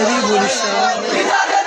এদিকে বরিশাল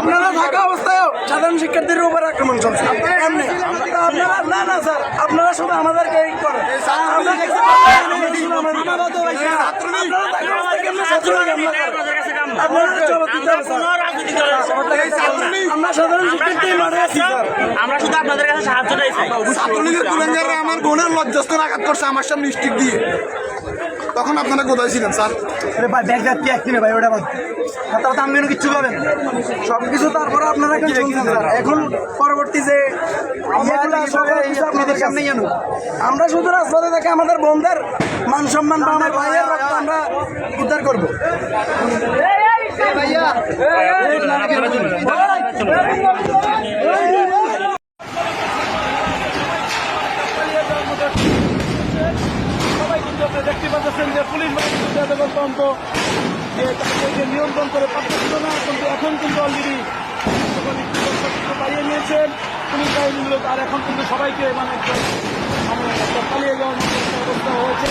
আপনারা থাকা আমাদেরকে এই করেন আপনারা ছাত্ররা হামলা করে? আপনারা জবাব দিতে হবে, স্যার। আমরা সাধারণ শিক্ষার্থী মাঠে আছি স্যার। আমরা শুধু আপনাদের কাছে সাহায্যটাই চাই ছাত্রলীগের কুলেঙ্গাররা আমার বোনের লজ্জাস্থান আঘাত করছে আমার সামনে স্টিক দিয়ে। তখন আপনারা কোথায় ছিলেন স্যার আরে ভাই ব্যাগ যাচ্ছি একদিনে ভাই ওটা বাদ কথা কথা আমি কিচ্ছু পাবেন সব কিছু তারপরে আপনারা কি এখন পরবর্তী যে কিছু আপনাদের সামনে জানো আমরা শুধু রাস্তাতে থেকে আমাদের বোনদের মান সম্মান বা আমার ভাইয়ের রক্ত আমরা উদ্ধার করব সবাই কিন্তু আপনি দেখতে পাচ্ছেন যে পুলিশ বাহিনী তন্ত্র যে তাদেরকে নিয়ন্ত্রণ করে পারতেছিল না, কিন্তু এখন কিন্তু অলরেডি পাইয়ে নিয়েছেন। পুলিশ বাহিনীর লোক আর এখন কিন্তু সবাইকে মানে পালিয়ে যাওয়ার অবস্থা হয়েছে।